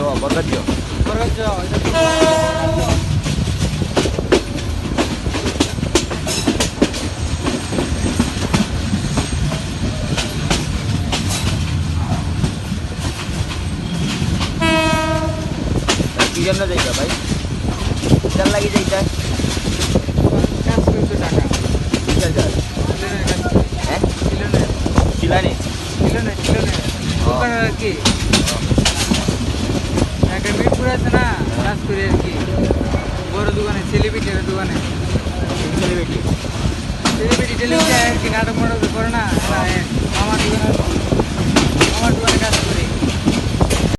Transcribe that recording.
ও বরগাজ্য বরগাছ কি জন্য যাইতা ভাই? কিটার লাগি যাইতা। হ্যাঁ? কিলোনের চিলানি কিলোনের কিলোনের কি? কাজ করি আর কি বড় দোকানে সেলিব্রিটির দোকানে। সেলিব্রিটি সেলিব্রিটি টেলিভিশন আর কি নাটক মাটক করে না। হ্যাঁ, আমার দোকানে